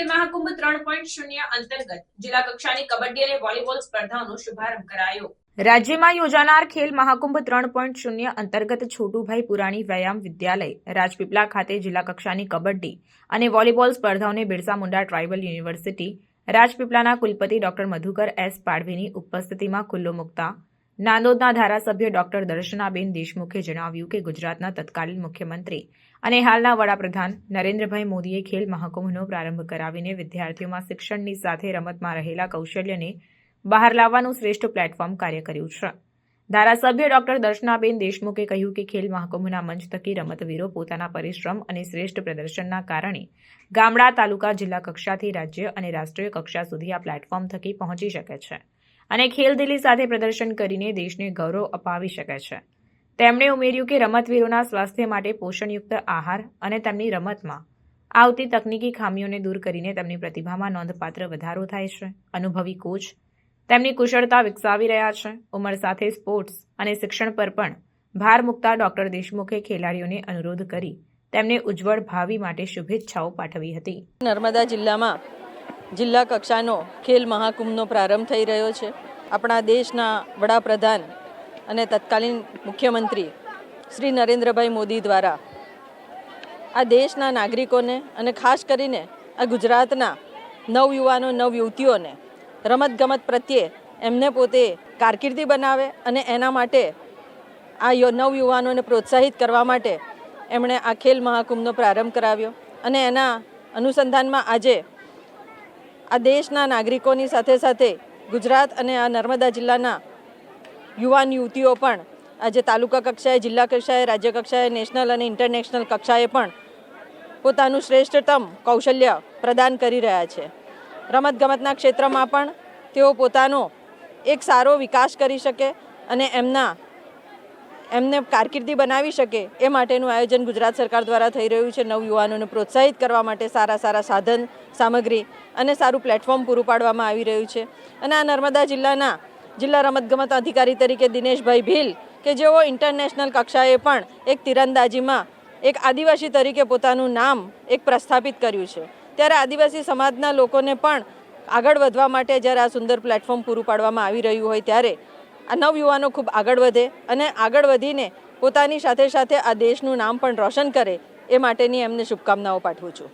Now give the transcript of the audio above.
ખેલ મહાકુંભ ત્રણ પોઈન્ટ શૂન્ય અંતર્ગત જિલ્લા કક્ષાની કબડ્ડી અને વોલીબોલ સ્પર્ધાઓનો શુભારંભ કરાયો. રાજ્યમાં યોજાનાર ખેલ મહાકુંભ ત્રણ પોઈન્ટ શૂન્ય અંતર્ગત છોટુભાઈ પુરાણી વ્યાયામ વિદ્યાલય, રાજપીપલા ખાતે જિલ્લા કક્ષાની કબડ્ડી અને વોલીબોલ સ્પર્ધાઓને બિરસા મુંડા ટ્રાઇબલ યુનિવર્સિટી, રાજપીપલાના કુલપતિ ડોક્ટર મધુકર એસ પાડવીની ઉપસ્થિતિમાં ખુલ્લો મૂકતા નાંદોદના ધારાસભ્ય ડોક્ટર દર્શનાબેન દેશમુખે જણાવ્યું કે ગુજરાતના તત્કાલીન મુખ્યમંત્રી અને હાલના વડાપ્રધાન નરેન્દ્રભાઈ મોદીએ ખેલ મહાકુંભનો પ્રારંભ કરાવીને વિદ્યાર્થીઓમાં શિક્ષણની સાથે રમતમાં રહેલા કૌશલ્યને બહાર લાવવાનું શ્રેષ્ઠ પ્લેટફોર્મ કાર્ય કર્યું છે. ધારાસભ્ય ડોક્ટર દર્શનાબેન દેશમુખે કહ્યું કે ખેલ મહાકુંભના મંચ થકી રમતવીરો પોતાના પરિશ્રમ અને શ્રેષ્ઠ પ્રદર્શનના કારણે ગામડા, તાલુકા, જિલ્લા કક્ષાથી રાજ્ય અને રાષ્ટ્રીય કક્ષા સુધી આ પ્લેટફોર્મ થકી પહોંચી શકે છે. અને ખેલદિલી સાથે પ્રદર્શન કરીને દેશને ગૌરવ અપાવી શકે છે. તેમણે ઉમેર્યું કે રમતવીરોના સ્વાસ્થ્ય માટે પોષણયુક્ત આહાર અને તેમની રમતમાં આવતી તકનીકી ખામીઓને દૂર કરીને તેમની પ્રતિભામાં નોંધપાત્ર વધારો થાય છે. અનુભવી કોચ તેમની કુશળતા વિકસાવી રહ્યા છે. ઉંમર સાથે સ્પોર્ટ્સ અને શિક્ષણ પર પણ ભાર મૂકતા ડોક્ટર દેશમુખે ખેલાડીઓને અનુરોધ કરી તેમને ઉજ્જવળ ભાવિ માટે શુભેચ્છાઓ પાઠવી હતી. નર્મદા જિલ્લામાં જિલ્લા કક્ષાનો ખેલ મહાકુંભનો પ્રારંભ થઈ રહ્યો છે. આપણા દેશના વડાપ્રધાન અને તત્કાલીન મુખ્યમંત્રી શ્રી નરેન્દ્રભાઈ મોદી દ્વારા આ દેશના નાગરિકોને અને ખાસ કરીને આ ગુજરાતના નવયુવાનો, નવયુવતીઓને રમતગમત પ્રત્યે એમને પોતે કારકિર્દી બનાવે અને એના માટે આ નવયુવાનોને પ્રોત્સાહિત કરવા માટે એમણે આ ખેલ મહાકુંભનો પ્રારંભ કરાવ્યો. અને એના અનુસંધાનમાં આજે આ દેશના નાગરિકોની સાથે સાથે ગુજરાત અને આ નર્મદા જિલ્લાના યુવાન યુવતીઓ પણ આજે તાલુકા કક્ષાએ, જિલ્લા કક્ષાએ, રાજ્ય કક્ષાએ, નેશનલ અને ઇન્ટરનેશનલ કક્ષાએ પણ પોતાનું શ્રેષ્ઠતમ કૌશલ્ય પ્રદાન કરી રહ્યા છે. રમતગમતના ક્ષેત્રમાં પણ તેઓ પોતાનો એક સારો વિકાસ કરી શકે અને એમના એમને કારકિર્દી બનાવી શકે એ માટેનું આયોજન ગુજરાત સરકાર દ્વારા થઈ રહ્યું છે. નવયુવાનોને પ્રોત્સાહિત કરવા માટે સારા સારા સાધન, સામગ્રી અને સારું પ્લેટફોર્મ પૂરું પાડવામાં આવી રહ્યું છે. અને આ નર્મદા જિલ્લાના જિલ્લા રમતગમત અધિકારી તરીકે દિનેશભાઈ ભીલ કે જેઓ ઇન્ટરનેશનલ કક્ષાએ પણ એક તીરંદાજીમાં, એક આદિવાસી તરીકે પોતાનું નામ એક પ્રસ્થાપિત કર્યું છે. ત્યારે આદિવાસી સમાજના લોકોને પણ આગળ વધવા માટે જ્યારે આ સુંદર પ્લેટફોર્મ પૂરું પાડવામાં આવી રહ્યું હોય ત્યારે આ નવયુવાનો ખૂબ આગળ વધે અને આગળ વધીને પોતાની સાથે સાથે આ દેશનું નામ પણ રોશન કરે એ માટેની એમને શુભકામનાઓ પાઠવું છું.